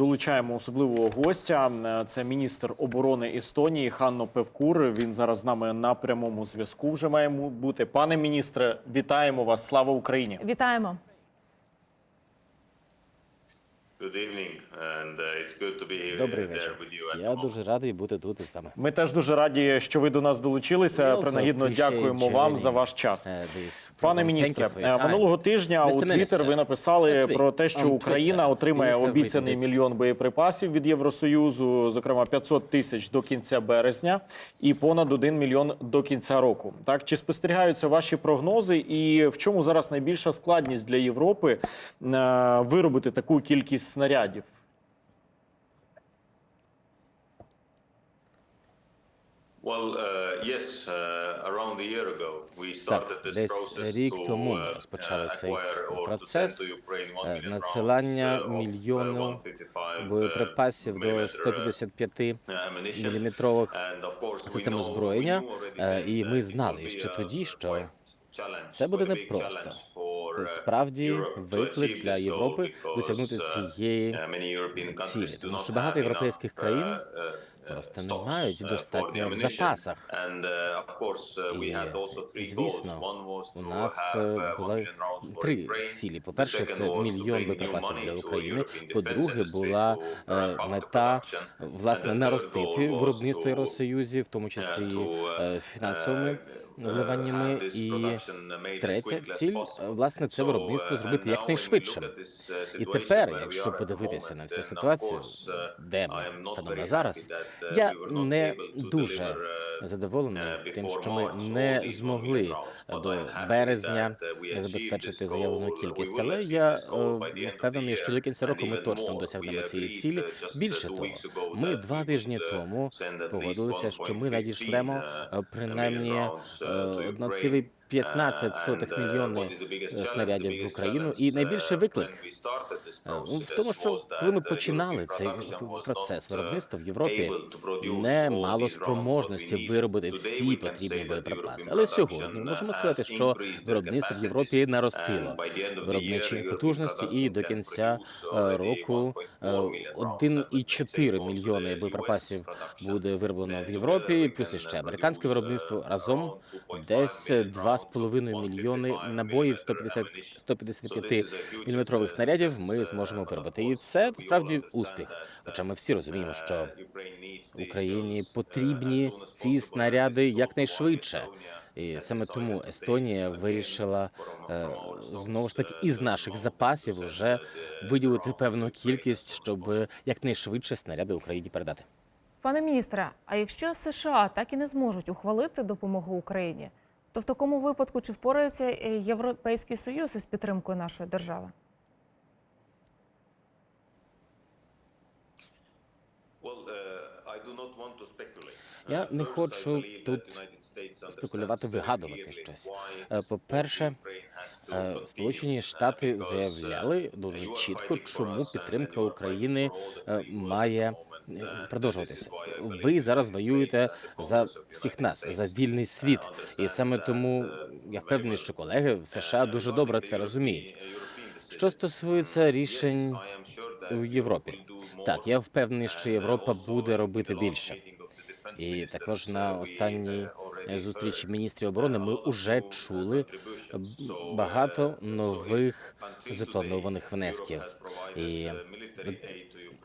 долучаємо особливого гостя. Це міністр оборони Естонії Ханно Певкур. Він зараз з нами на прямому зв'язку. Вже маємо бути. Пане міністре, вітаємо вас! Слава Україні! Вітаємо. Добрий uh, вечір. with you. at Я дуже радий бути тут із вами. Ми теж дуже раді, що ви до нас долучилися. Принагідно дякуємо вам за ваш час. uh, Пане міністре, е, минулого тижня у. Твіттер ви написали про те, що Україна отримає обіцяний мільйон боєприпасів від Євросоюзу, зокрема 500 тисяч до кінця березня і понад 1 мільйон до кінця року. Так чи спостерігаються ваші прогнози, і в чому зараз найбільша складність для Європи е, виробити таку кількість снарядів? Uh, uh, we started Так, десь рік тому uh, ми розпочали uh, цей процес е, надсилання uh, uh, мільйону 155, uh, боєприпасів до millimeter, uh, 155 ammunition. міліметрових систем озброєння. Е, І ми знали ще тоді, що це буде непросто. Uh, справді виклик для Європи досягнути uh, цієї uh, цілі, тому що багато європейських країн uh, uh, просто не мають uh, достатньо в запасах. Uh, uh, І, звісно, у нас е, uh, були три цілі. По-перше, second це мільйон боєприпасів для України. По-друге, була е, мета власне наростити виробництво to, Євросоюзі, в тому числі е, uh, фінансовими uh, вливаннями. І третя ціль е, власне це виробництво uh, зробити якнайшвидшим. uh, І тепер, якщо подивитися на of ситуацію, uh, де ми станемо зараз, uh, я не дуже uh, задоволений uh, тим, що ми не змогли до березня uh, забезпечити заявлену кількість. Але я е, впевнений, що до кінця року ми точно досягнемо цієї цілі. uh, uh, Більше того, ми два тижні uh, тому погодилися, що ми 1.15, надішлемо uh, е, принаймні Uh, not silly rounds, uh, to Ukraine. 1,15 Uh, and, uh, мільйони снарядів в Україну. І найбільший uh, виклик е, в тому, що коли ми uh, починали цей процес uh, виробництва в Європі, не мало спроможності виробити всі потрібні боєприпаси. Але сьогодні ми можемо uh, сказати, що виробництво в Європі наростило виробничі потужності, і до кінця е, року 1.4 million rounds. 1,4 That мільйони боєприпасів буде вироблено в Європі, плюс іще американське uh, виробництво разом around 2.5 десь million 2,5 rounds мільйони набоїв millimeter 150 ammunition. 155 So мм this is a снарядів. Ми зможемо uh, виробити. І це understand успіх. Хоча ми всі розуміємо, що Україні потрібні ці снаряди якнайшвидше. І саме тому Естонія вирішила е, знову ж таки із наших запасів вже виділити певну кількість, щоб якнайшвидше снаряди Україні передати. Пане міністре, а якщо США так і не зможуть ухвалити допомогу Україні, то в такому випадку чи впорається е, Європейський Союз із підтримкою нашої держави? Uh. Я Uh, не хочу тут спекулювати, вигадувати щось. Е, has to е, continue, Сполучені uh, Штати uh, заявляли дуже чітко, чому підтримка України має е, Uh, продовжуватися. Ви зараз воюєте за всіх нас, за вільний світ, uh, і саме тому uh, я впевнений, що колеги в США Uh, дуже добре це розуміють. Що стосується mm, рішень в Європі, так я впевнений, що uh, Європа буде робити більше. І також uh, на останній uh, зустрічі міністрів оборони ми uh, вже чули uh, багато нових запланованих внесків. І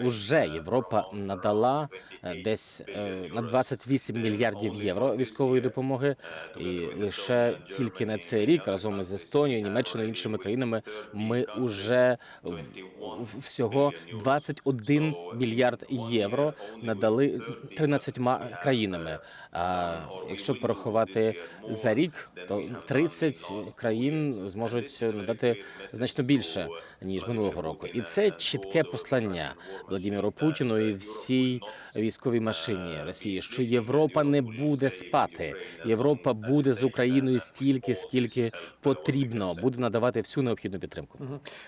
uh, Уже uh, Європа uh, надала 28 е, десь е, на euros. 28 Then мільярдів євро військової допомоги, uh, і лише тільки на цей рік разом із Естонією, Німеччиною іншими країнами 30 ми countries уже в- 21 в- всього billion euros. 21 So, мільярд євро надали 30 13 countries we have, країнами. uh, А якщо порахувати за рік, то we have done 30 in last країн зможуть надати значно більше uh, ніж минулого року. І це чітке послання Владимиру Путіну і всій військовій машині Росії, що Європа не буде спати. Європа буде з Україною стільки, скільки потрібно, буде надавати всю необхідну підтримку.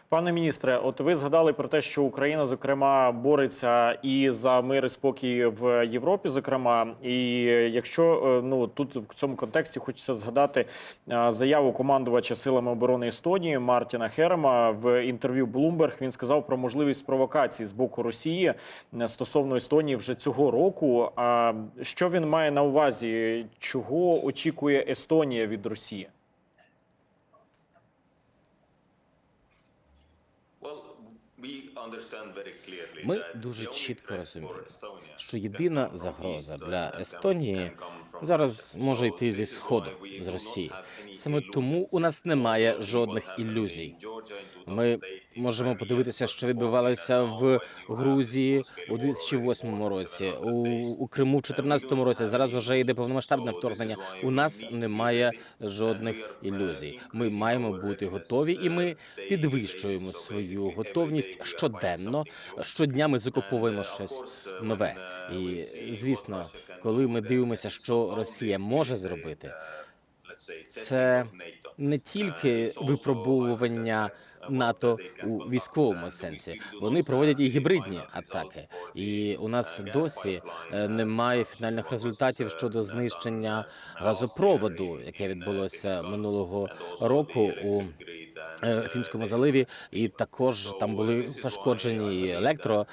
Пане міністре, от ви згадали про те, що Україна, зокрема, бореться і за мир і спокій в Європі, зокрема. І якщо е, ну тут в цьому контексті хочеться згадати е, заяву командувача силами оборони Естонії Мартіна Херема в інтерв'ю Bloomberg, Він сказав про можливість провокацій з боку Росії стосовно Естонії вже цього року. А що він має на увазі? Чого очікує Естонія від Росії? Ми дуже чітко розуміємо, що єдина загроза для Естонії зараз може йти зі сходу з Росії. Саме тому у нас немає жодних ілюзій. Ми 2008, можемо подивитися, що відбувалося в Грузії у war 2008 already році, у, 700 days. у Криму в 2014 році. Зараз вже йде повномасштабне вторгнення. У нас немає жодних uh, ілюзій. Ми маємо бути готові, і ми uh, підвищуємо свою готовність щоденно. Щодня ми закуповуємо uh, щось uh, нове. uh, І звісно, коли ми дивимося, it's Росія може зробити, це не тільки випробовування НАТО у військовому сенсі. Вони проводять і гібридні атаки, і у нас досі е, немає фінальних результатів щодо знищення газопроводу, яке відбулося минулого року у Фінському заливі, і також там були пошкоджені електрокабелі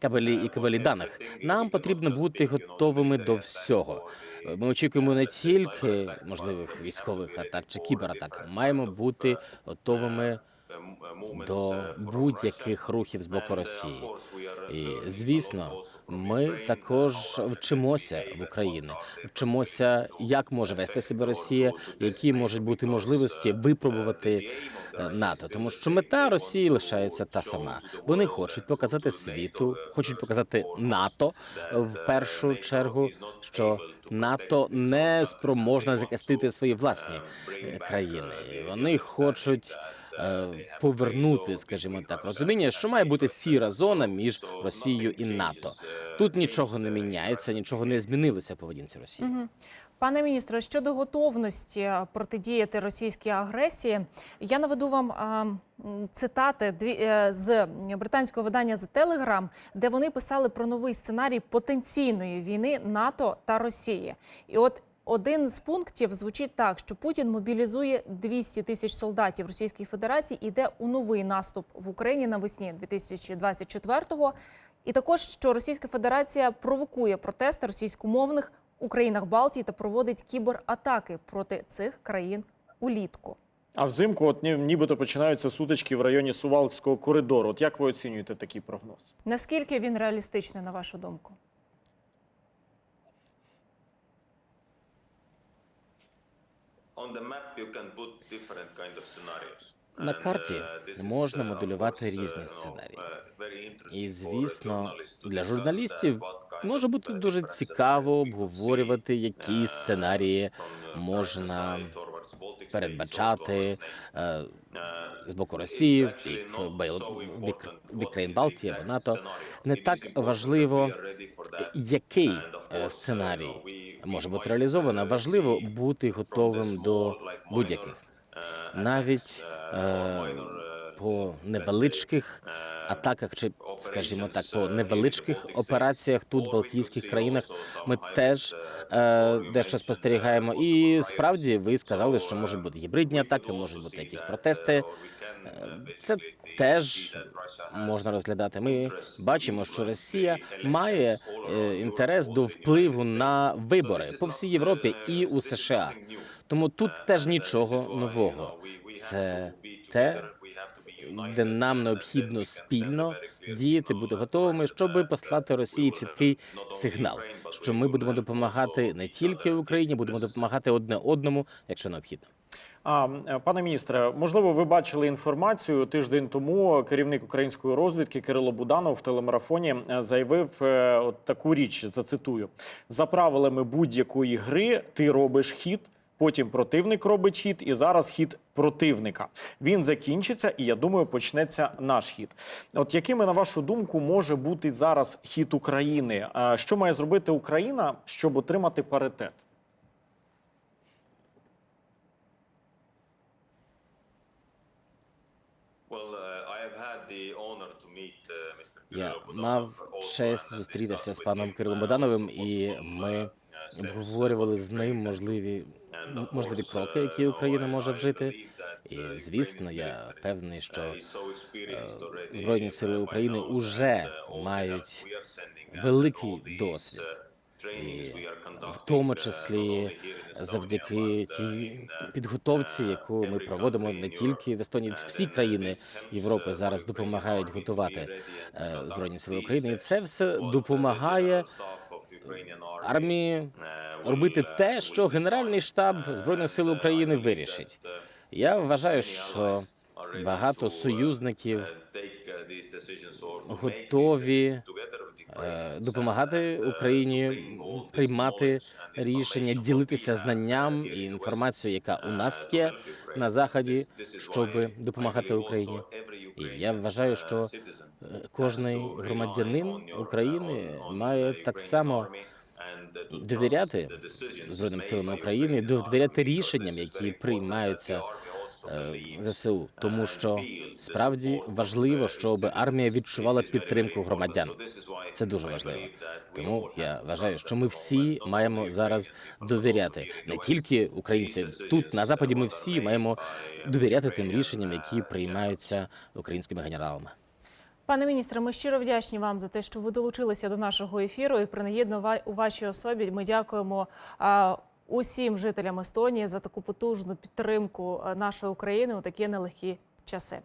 електро е, і кабелі даних. Нам потрібно бути готовими до всього. Ми очікуємо не тільки можливих військових атак чи кібератак. Маємо бути готовими до будь-яких рухів з боку Росії. І звісно, ми також вчимося в Україні, вчимося, як може вести себе Росія, які можуть бути можливості випробувати е, НАТО, тому що мета Росії лишається та сама. Вони хочуть показати світу, хочуть показати НАТО в першу чергу, що НАТО не спроможна захистити свої власні е, країни. Вони хочуть е, повернути, скажімо так, розуміння, що має бути сіра зона між Росією і НАТО. Тут нічого не міняється, нічого не змінилося в поведінці Росії. Пане міністре, щодо готовності протидіяти російській агресії, я наведу вам а, цитати дві е, з британського видання The Telegram, де вони писали про новий сценарій потенційної війни НАТО та Росії. І от один з пунктів звучить так, що Путін мобілізує 200 тисяч солдатів Російської Федерації і йде у новий наступ в Україні навесні 2024-го. І також що Російська Федерація провокує протести російськомовних у країнах Балтії та проводить кібератаки проти цих країн улітку. А взимку, от ні- нібито починаються сутички в районі Сувалкського коридору. От як ви оцінюєте такий прогноз? Наскільки він реалістичний, на вашу думку? На карті uh, можна uh, моделювати різні uh, сценарії. uh, І звісно, для журналістів uh, може бути uh, дуже цікаво обговорювати, які uh, сценарії uh, можна передбачати е, з боку Росії, бік бік, бік країн Балтії або НАТО. Не так важливо, який е, сценарій uh, може бути реалізована. Важливо бути готовим до будь-яких, навіть е, по невеличких атаках, чи скажімо так, по невеличких операціях тут, в Балтійських країнах, ми теж е, дещо спостерігаємо. І справді ви сказали, що можуть бути гібридні атаки, можуть бути якісь протести. Е, Це теж можна розглядати. Ми бачимо, що Росія має е, інтерес до впливу на вибори по всій Європі і у США. Тому тут теж нічого нового. Це те, де нам необхідно спільно діяти, бути готовими, щоб послати Росії чіткий сигнал, що ми будемо допомагати не тільки Україні, будемо допомагати одне одному, якщо необхідно. А е, пане міністре, можливо, ви бачили інформацію тиждень тому. Керівник української розвідки Кирило Буданов в телемарафоні е, заявив е, от таку річ. Зацитую: за правилами будь-якої гри ти робиш хід. Потім противник робить хід, і зараз хід противника. Він закінчиться, і я думаю, почнеться наш хід. От якими, на вашу думку, може бути зараз хід України? А Що має зробити Україна, щоб отримати паритет? Uh, uh, Mr. Я мав честь зустрітися з паном Кирилом plans Богдановим, і ми uh, обговорювали з ним можливі можливі кроки, які Україна може вжити. І звісно, я впевнений, що already. Збройні сили України уже мають великий досвід. І в тому числі завдяки тій підготовці, яку ми проводимо не тільки в Естонії, всі країни Європи зараз допомагають готувати е, збройні сили України, і це все допомагає армії робити те, що Генеральний штаб збройних сил України вирішить. Я вважаю, що багато союзників готові е, допомагати Україні приймати рішення, ділитися знанням і інформацією, яка у нас є на заході, щоб допомагати Україні. І я вважаю, що е, кожний громадянин України має так само довіряти Збройним силам України, довіряти рішенням, які приймаються е, ЗСУ, тому що справді важливо, щоб армія відчувала підтримку громадян. Це дуже важливо. Тому я вважаю, що ми всі маємо зараз довіряти не тільки українці тут на заході. Ми всі маємо довіряти тим рішенням, які приймаються українськими генералами. Пане міністре, ми щиро вдячні вам за те, що ви долучилися до нашого ефіру і принагідно у вашій особі. Ми дякуємо усім жителям Естонії за таку потужну підтримку нашої України у такі нелегкі часи.